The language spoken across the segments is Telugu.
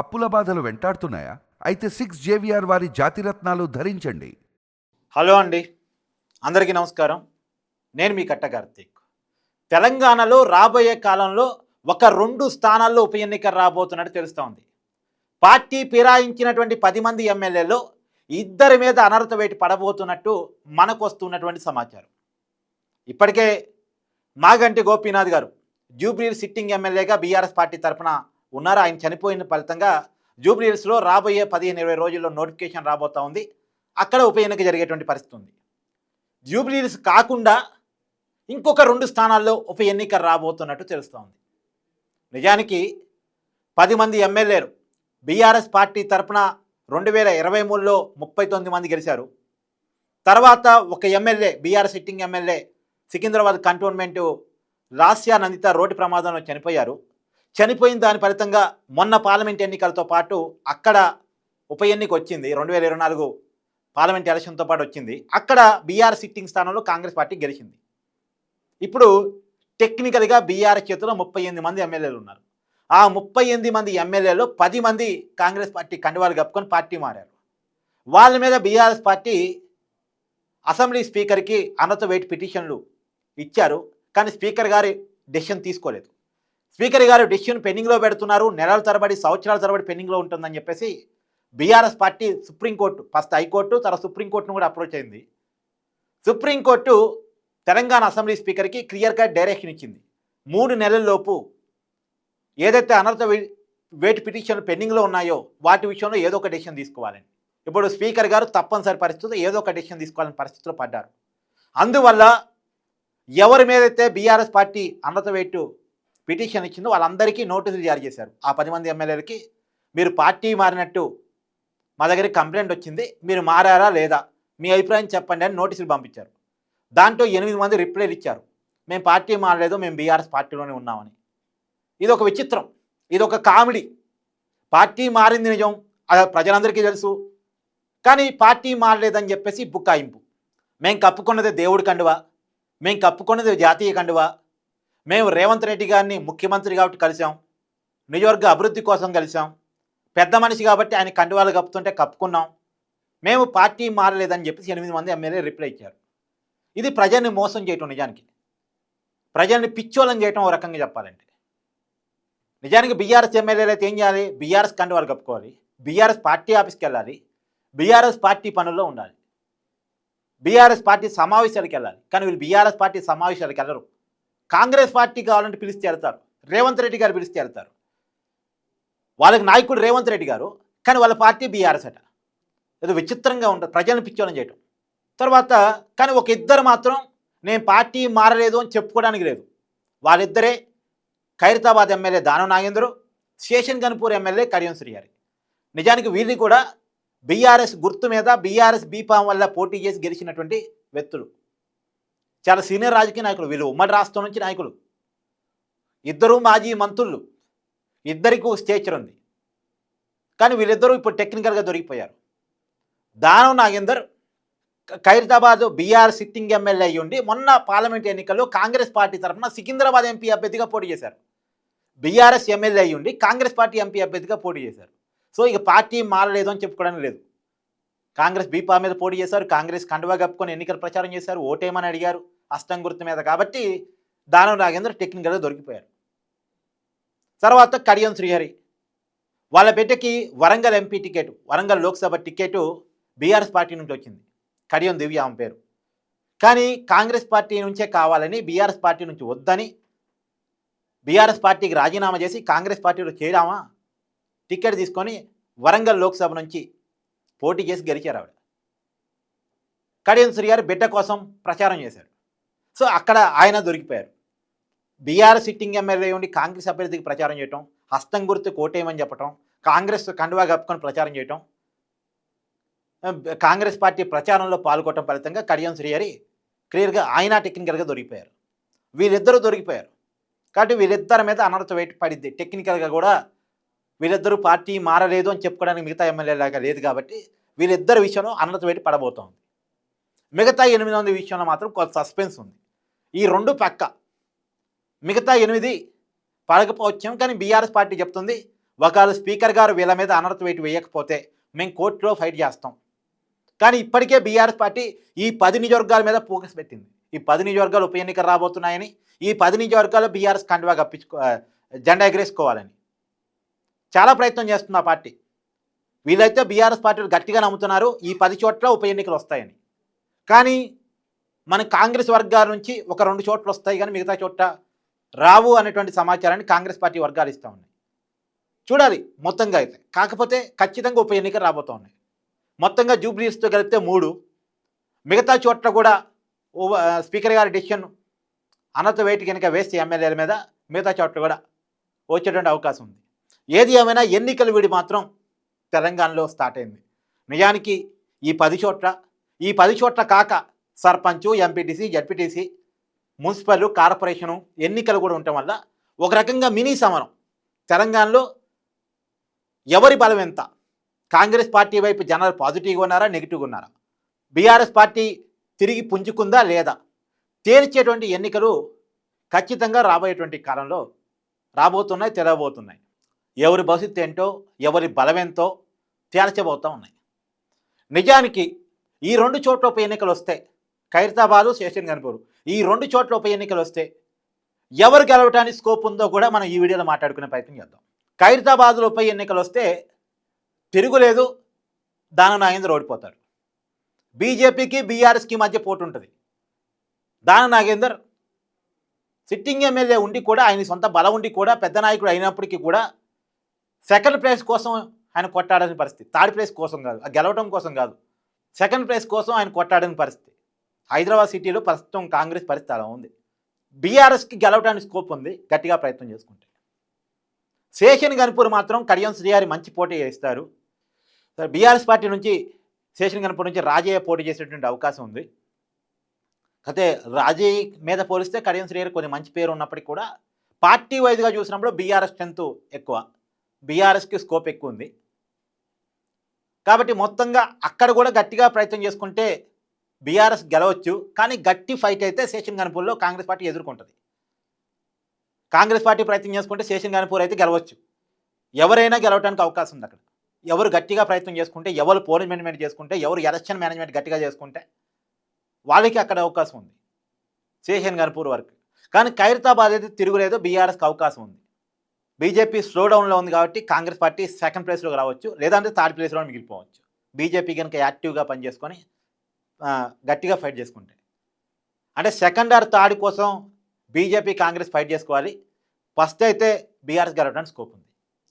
అప్పుల బాధలు వెంటాడుతున్నాయా? అయితే సిక్స్ జేవిఆర్ వారి జాతిరత్నాలు ధరించండి. హలో అండి. అందరికీ నమస్కారం. నేను మీ కట్ట కార్తీక్. తెలంగాణలో రాబోయే కాలంలో ఒక రెండు స్థానాల్లో ఉప ఎన్నిక రాబోతున్నట్టు తెలుస్తోంది పార్టీ ఫిరాయించినటువంటి పది మంది ఎమ్మెల్యేలో ఇద్దరి మీద అనర్హత వేటి పడబోతున్నట్టు మనకు వస్తున్నటువంటి సమాచారం. ఇప్పటికే మాగంటి గోపీనాథ్ గారు జూబ్లీ సిట్టింగ్ ఎమ్మెల్యేగా బీఆర్ఎస్ పార్టీ తరఫున ఉన్నారు? ఆయన చనిపోయిన ఫలితంగా జూబ్లీహిల్స్లో రాబోయే పదిహేను ఇరవై రోజుల్లో నోటిఫికేషన్ రాబోతూ ఉంది. అక్కడ ఉప ఎన్నిక జరిగేటువంటి పరిస్థితి ఉంది. జూబ్లీహిల్స్ కాకుండా ఇంకొక రెండు స్థానాల్లో ఉప ఎన్నిక రాబోతున్నట్టు తెలుస్తోంది నిజానికి పది మంది ఎమ్మెల్యేలు బీఆర్ఎస్ పార్టీ తరఫున రెండు వేల ఇరవై మూడులో ముప్పై తొమ్మిది మంది గెలిచారు. తర్వాత ఒక MLA BRS sitting MLA Secunderabad cantonment రాస్యా Nanditha road ప్రమాదంలో చనిపోయారు. చనిపోయిన దాని ఫలితంగా మొన్న పార్లమెంట్ ఎన్నికలతో పాటు అక్కడ ఉప ఎన్నిక వచ్చింది. రెండు వేల ఇరవై నాలుగు పార్లమెంట్ ఎలక్షన్తో పాటు వచ్చింది. అక్కడ బీఆర్ సిట్టింగ్ స్థానంలో కాంగ్రెస్ పార్టీ గెలిచింది. ఇప్పుడు టెక్నికల్గా బీఆర్ చేతిలో ముప్పై ఎనిమిది మంది ఎమ్మెల్యేలు ఉన్నారు. ఆ ముప్పై ఎనిమిది మంది ఎమ్మెల్యేలు పది మంది కాంగ్రెస్ పార్టీ కండువాలు కప్పుకొని పార్టీ మారారు. వాళ్ళ మీద బీఆర్ఎస్ పార్టీ అసెంబ్లీ స్పీకర్కి అనత వెయిట్ పిటిషన్లు ఇచ్చారు. కానీ స్పీకర్ గారి డెసిషన్ తీసుకోలేదు. స్పీకర్ గారు డిసిషన్ పెండింగ్లో పెడుతున్నారు. నెలల తరబడి సంవత్సరాల తరబడి పెండింగ్లో ఉంటుందని చెప్పేసి BRS party Supreme Court first High Court తర్వాత సుప్రీంకోర్టును కూడా అప్రోచ్ అయింది. సుప్రీంకోర్టు తెలంగాణ అసెంబ్లీ స్పీకర్కి క్లియర్ కట్ డైరెక్షన్ ఇచ్చింది. మూడు నెలల్లోపు ఏదైతే అనర్థ వే- పిటిషన్లు పెండింగ్లో ఉన్నాయో వాటి విషయంలో ఏదో ఒక డెసిషన్ తీసుకోవాలని ఇప్పుడు స్పీకర్ గారు తప్పనిసరి పరిస్థితుల్లో ఏదో ఒక డెసిషన్ తీసుకోవాలని పరిస్థితిలో పడ్డారు. అందువల్ల ఎవరి మీదైతే బీఆర్ఎస్ పార్టీ అనర్థ వేటు పిటిషన్ ఇచ్చిందో వాళ్ళందరికీ నోటీసులు జారీ చేశారు. ఆ పది మంది ఎమ్మెల్యేలకి మీరు పార్టీ మారినట్టు మా దగ్గరికి కంప్లైంట్ వచ్చింది మీరు మారారా లేదా? మీ అభిప్రాయం చెప్పండి అని నోటీసులు పంపించారు. దాంట్లో ఎనిమిది మంది రిప్లైలు ఇచ్చారు. మేము పార్టీ మారలేదు మేము బీఆర్ఎస్ పార్టీలోనే ఉన్నామని. ఇది ఒక విచిత్రం ఇది ఒక కామెడీ. పార్టీ మారింది నిజం అది ప్రజలందరికీ తెలుసు. కానీ పార్టీ మారలేదని చెప్పేసి బుక్కాయింపు. మేము కప్పుకున్నది దేవుడి కండువా? మేము కప్పుకున్నది జాతీయ కండువా? మేము రేవంత్ రెడ్డి గారిని ముఖ్యమంత్రి కాబట్టి కలిసాం నియోజకవర్గ అభివృద్ధి కోసం కలిసాం పెద్ద మనిషి కాబట్టి ఆయన కండువాలు కప్పుతుంటే కప్పుకున్నాం. మేము పార్టీ మారలేదని చెప్పేసి ఎనిమిది మంది ఎమ్మెల్యే రిప్లై ఇచ్చారు. ఇది ప్రజల్ని మోసం చేయటం నిజానికి. ప్రజల్ని పిచ్చోళం చేయటం ఓ రకంగా చెప్పాలంటే. నిజానికి బీఆర్ఎస్ ఎమ్మెల్యేలు అయితే ఏం చేయాలి? బీఆర్ఎస్ కండువాలు కప్పుకోవాలి. బీఆర్ఎస్ పార్టీ ఆఫీస్కి వెళ్ళాలి. బీఆర్ఎస్ పార్టీ పనుల్లో ఉండాలి. బీఆర్ఎస్ పార్టీ సమావేశాలకు వెళ్ళాలి. కానీ వీళ్ళు బీఆర్ఎస్ పార్టీ సమావేశాలకు వెళ్ళరు. కాంగ్రెస్ పార్టీ కావాలంటే పిలిస్తే వెళ్తారు. రేవంత్ రెడ్డి గారు పిలిస్తే వెళ్తారు. వాళ్ళకి నాయకుడు రేవంత్ రెడ్డి గారు కానీ వాళ్ళ పార్టీ బీఆర్ఎస్ అట. ఏదో విచిత్రంగా ఉంటుంది. ప్రజలను పిచ్చోళం చేయటం. తర్వాత కానీ ఒక ఇద్దరు మాత్రం నేను పార్టీ మారలేదు అని చెప్పుకోవడానికి లేదు. వాళ్ళిద్దరే Khairatabad MLA Danam Nagender Station Ghanpur MLA Kadiyam Srihari. నిజానికి వీళ్ళని కూడా బీఆర్ఎస్ గుర్తు మీద బీఆర్ఎస్ బీపాం వల్ల పోటీ చేసి గెలిచినటువంటి వ్యక్తులు. చాలా సీనియర్ రాజకీయ నాయకులు వీళ్ళు ఉమ్మడి రాష్ట్రం నుంచి నాయకులు. ఇద్దరు మాజీ మంత్రులు. ఇద్దరికి స్టేచర్ ఉంది. కానీ వీళ్ళిద్దరూ ఇప్పుడు టెక్నికల్గా దొరికిపోయారు. Danam Nagender Khairatabad BR sitting MLA అయ్యి ఉండి మొన్న పార్లమెంట్ ఎన్నికల్లో కాంగ్రెస్ పార్టీ తరఫున సికింద్రాబాద్ ఎంపీ అభ్యర్థిగా పోటీ చేశారు. బీఆర్ఎస్ ఎమ్మెల్యే అయ్యి ఉండి కాంగ్రెస్ పార్టీ ఎంపీ అభ్యర్థిగా పోటీ చేశారు. సో ఇక పార్టీ మారలేదు అని చెప్పుకోవడానికి లేదు. కాంగ్రెస్ బీపా మీద పోటీ చేశారు. కాంగ్రెస్ కండువా కప్పుకొని ఎన్నికల ప్రచారం చేశారు. ఓటేమని అడిగారు. అష్టం గుర్తు మీద. కాబట్టి దానం నాగేంద్ర టెక్నికల్గా దొరికిపోయారు. తర్వాత కడియం శ్రీహరి. వాళ్ళ బిడ్డకి Warangal MP ticket Warangal Lok Sabha ticket BRS party నుంచి వచ్చింది. కడియం దివ్య ఆమె పేరు. కానీ కాంగ్రెస్ పార్టీ నుంచే కావాలని బీఆర్ఎస్ పార్టీ నుంచి వద్దని బీఆర్ఎస్ పార్టీకి రాజీనామా చేసి కాంగ్రెస్ పార్టీలో చేరామా? టికెట్ తీసుకొని వరంగల్ లోక్సభ నుంచి పోటీ చేసి గెలిచారు ఆవిడ. కడియం శ్రీహరి బిడ్డ కోసం ప్రచారం చేశారు. సో అక్కడ ఆయన దొరికిపోయారు. బీఆర్ సిట్టింగ్ ఎమ్మెల్యే ఉండి కాంగ్రెస్ అభ్యర్థికి ప్రచారం చేయటం హస్తం గుర్తు కోటేయమని చెప్పటం కాంగ్రెస్ కండువా కప్పుకొని ప్రచారం చేయటం కాంగ్రెస్ పార్టీ ప్రచారంలో పాల్గొనడం ఫలితంగా కడియం శ్రీహరి క్లియర్గా ఆయన టెక్నికల్గా దొరికిపోయారు. వీళ్ళిద్దరూ దొరికిపోయారు. కాబట్టి వీళ్ళిద్దరి మీద అనర్థ వెయిట్ పడిద్ది. టెక్నికల్గా కూడా వీళ్ళిద్దరూ పార్టీ మారలేదు అని చెప్పుకోవడానికి మిగతా ఎమ్మెల్యే లాగా లేదు కాబట్టి వీళ్ళిద్దరి విషయంలో అనర్థ వెయిట్ పడబోతోంది. మిగతా ఎనిమిది మంది విషయంలో మాత్రం కొంత సస్పెన్స్ ఉంది. ఈ రెండు పక్క. మిగతా ఎనిమిది పడకపోవచ్చాం కానీ బీఆర్ఎస్ పార్టీ చెప్తుంది. ఒకవేళ స్పీకర్ గారు వీళ్ళ మీద అనర్త వెయిట్ వేయకపోతే మేము కోర్టులో ఫైట్ చేస్తాం. కానీ ఇప్పటికే బీఆర్ఎస్ పార్టీ ఈ పది నియోజకవర్గాల మీద ఫోకస్ పెట్టింది. ఈ పది నియోజకవర్గాలు ఉప ఎన్నికలు రాబోతున్నాయని ఈ పది నియోజకవర్గాలు బీఆర్ఎస్ కండువా కప్పించుకో జెండా ఎగరేసుకోవాలని. చాలా ప్రయత్నం చేస్తుంది ఆ పార్టీ. వీళ్ళైతే బీఆర్ఎస్ పార్టీలు గట్టిగా నమ్ముతున్నారు. ఈ పది చోట్ల ఉప ఎన్నికలు వస్తాయని. కానీ మన కాంగ్రెస్ వర్గాల నుంచి ఒక రెండు చోట్ల వస్తాయి కానీ మిగతా చోట రావు అనేటువంటి సమాచారాన్ని కాంగ్రెస్ పార్టీ వర్గాలు ఇస్తూ ఉన్నాయి. చూడాలి మొత్తంగా అయితే. కాకపోతే ఖచ్చితంగా ఉప ఎన్నిక రాబోతూ ఉన్నాయి. మొత్తంగా జూబ్లీస్తో కలిపితే మూడు. మిగతా చోట్ల కూడా స్పీకర్ గారి డిసిషన్ అనత వేటి కనుక వేస్తే ఎమ్మెల్యేల మీద మిగతా చోట్ల కూడా వచ్చేటువంటి అవకాశం ఉంది. ఏది ఏమైనా ఎన్నికల వీడి మాత్రం తెలంగాణలో స్టార్ట్ అయింది. నిజానికి ఈ పది చోట్ల ఈ పది చోట్ల కాక sarpanch MPTC ZPTC municipal corporation ఎన్నికలు కూడా ఉండటం వల్ల ఒక రకంగా మినీ సమరం. తెలంగాణలో ఎవరి బలం ఎంత? కాంగ్రెస్ పార్టీ వైపు జనాలు పాజిటివ్గా ఉన్నారా నెగిటివ్గా ఉన్నారా? బీఆర్ఎస్ పార్టీ తిరిగి పుంజుకుందా లేదా? తేల్చేటువంటి ఎన్నికలు ఖచ్చితంగా రాబోయేటువంటి కాలంలో రాబోతున్నాయి తెరవబోతున్నాయి. ఎవరి భవిష్యత్తు ఏంటో ఎవరి బలమేంతో తేల్చబోతూ ఉన్నాయి. నిజానికి ఈ రెండు చోట్ల ఉప ఎన్నికలు వస్తే ఖైరతాబాదు శేషన్ గన్పూర్ ఈ రెండు చోట్ల ఉప ఎన్నికలు వస్తే ఎవరు గెలవటానికి స్కోప్ ఉందో కూడా మనం ఈ వీడియోలో మాట్లాడుకునే ప్రయత్నం చేద్దాం. ఖైరతాబాద్లో ఉప ఎన్నికలు వస్తే తిరుగులేదు దాన నాగేంద్ర ఓడిపోతాడు. బీజేపీకి బీఆర్ఎస్కి మధ్య పోటీ ఉంటుంది. దాన నాగేందర్ సిట్టింగ్ ఎమ్మెల్యే ఉండి కూడా ఆయన సొంత బలం ఉండి కూడా పెద్ద నాయకుడు అయినప్పటికీ కూడా సెకండ్ ప్లేస్ కోసం ఆయన కొట్టాడని పరిస్థితి. థర్డ్ ప్లేస్ కోసం కాదు గెలవడం కోసం కాదు. సెకండ్ ప్లేస్ కోసం ఆయన కొట్టాడని పరిస్థితి. హైదరాబాద్ సిటీలో ప్రస్తుతం కాంగ్రెస్ పరిస్థితి అలా ఉంది. బీఆర్ఎస్కి గెలవడానికి స్కోప్ ఉంది. గట్టిగా ప్రయత్నం చేసుకుంటే. శేషన్ గన్పూర్ మాత్రం కడియం శ్రీహారి మంచి పోటీ చేస్తారు. బీఆర్ఎస్ పార్టీ నుంచి శేషన్ గన్పూర్ నుంచి రాజయ్య పోటీ చేసేటువంటి అవకాశం ఉంది. అయితే రాజయ్య మీద పోలిస్తే కడియం శ్రీహారి కొన్ని మంచి పేరు ఉన్నప్పటికీ కూడా పార్టీ వైజ్గా చూసినప్పుడు బీఆర్ఎస్ స్ట్రెంత్ ఎక్కువ. బీఆర్ఎస్కి స్కోప్ ఎక్కువ ఉంది. కాబట్టి మొత్తంగా అక్కడ కూడా గట్టిగా ప్రయత్నం చేసుకుంటే బీఆర్ఎస్ గెలవచ్చు కానీ గట్టి ఫైట్ అయితే శేషన్ గణపూర్లో కాంగ్రెస్ పార్టీ ఎదుర్కొంటుంది. కాంగ్రెస్ పార్టీ ప్రయత్నం చేసుకుంటే శేషన్ గణపూర్ అయితే గెలవచ్చు. ఎవరైనా గెలవడానికి అవకాశం ఉంది అక్కడ. ఎవరు గట్టిగా ప్రయత్నం చేసుకుంటే ఎవరు పోలింగ్ మేనేజ్మెంట్ చేసుకుంటే ఎవరు ఎలక్షన్ మేనేజ్మెంట్ గట్టిగా చేసుకుంటే వాళ్ళకి అక్కడ అవకాశం ఉంది. శేషన్ గణపూర్ వరకు. కానీ ఖైరతాబాద్ అయితే తిరుగులేదు బీఆర్ఎస్కి అవకాశం ఉంది. బీజేపీ స్లో డౌన్లో ఉంది కాబట్టి కాంగ్రెస్ పార్టీ సెకండ్ ప్లేస్లోకి రావచ్చు లేదంటే థర్డ్ ప్లేస్లో మిగిలిపోవచ్చు. బీజేపీ కనుక యాక్టివ్గా పనిచేసుకొని గట్టిగా ఫైట్ చేసుకుంటే. అంటే సెకండ్ ఆర్ థర్డ్ కోసం బీజేపీ కాంగ్రెస్ ఫైట్ చేసుకోవాలి. ఫస్ట్ అయితే బీఆర్ఎస్ గెలవడానికి స్కోప్ ఉంది.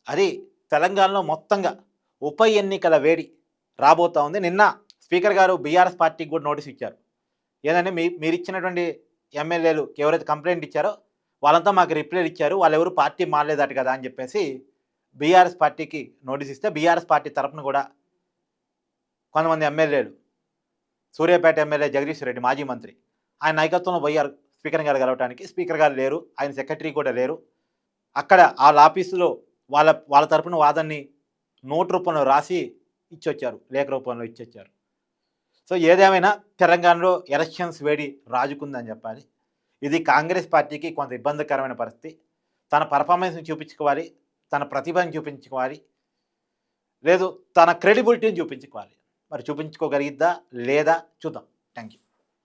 అది తెలంగాణలో మొత్తంగా ఉప ఎన్నికల వేడి రాబోతా ఉంది. నిన్న స్పీకర్ గారు బీఆర్ఎస్ పార్టీకి కూడా నోటీస్ ఇచ్చారు. ఏదంటే మీ మీరు ఇచ్చినటువంటి ఎమ్మెల్యేలు ఎవరైతే కంప్లైంట్ ఇచ్చారో వాళ్ళంతా మాకు రిప్లై ఇచ్చారు. వాళ్ళు ఎవరు పార్టీ మారలేదట కదా అని చెప్పేసి బీఆర్ఎస్ పార్టీకి నోటీస్ ఇస్తే బీఆర్ఎస్ పార్టీ తరఫున కూడా కొంతమంది ఎమ్మెల్యేలు సూర్యాపేట ఎమ్మెల్యే జగదీష్ రెడ్డి మాజీ మంత్రి. ఆయన నాయకత్వంలో పోయారు స్పీకర్ గారు కలవటానికి స్పీకర్ గారు లేరు ఆయన సెక్రటరీ కూడా లేరు. అక్కడ వాళ్ళ ఆఫీసులో వాళ్ళ వాళ్ళ తరపున వాదన్ని నోటు రూపంలో రాసి ఇచ్చొచ్చారు లేఖ రూపంలో ఇచ్చొచ్చారు. సో ఏదేమైనా తెలంగాణలో ఎలక్షన్స్ వేడి రాజుకుందని చెప్పాలి. ఇది కాంగ్రెస్ పార్టీకి కొంత ఇబ్బందికరమైన పరిస్థితి. తన పర్ఫార్మెన్స్ని చూపించుకోవాలి తన ప్రతిభను చూపించుకోవాలి లేదు తన క్రెడిబిలిటీని చూపించుకోవాలి. మరి చూపించుకోగలిగిద్దా లేదా చూద్దాం. Thank you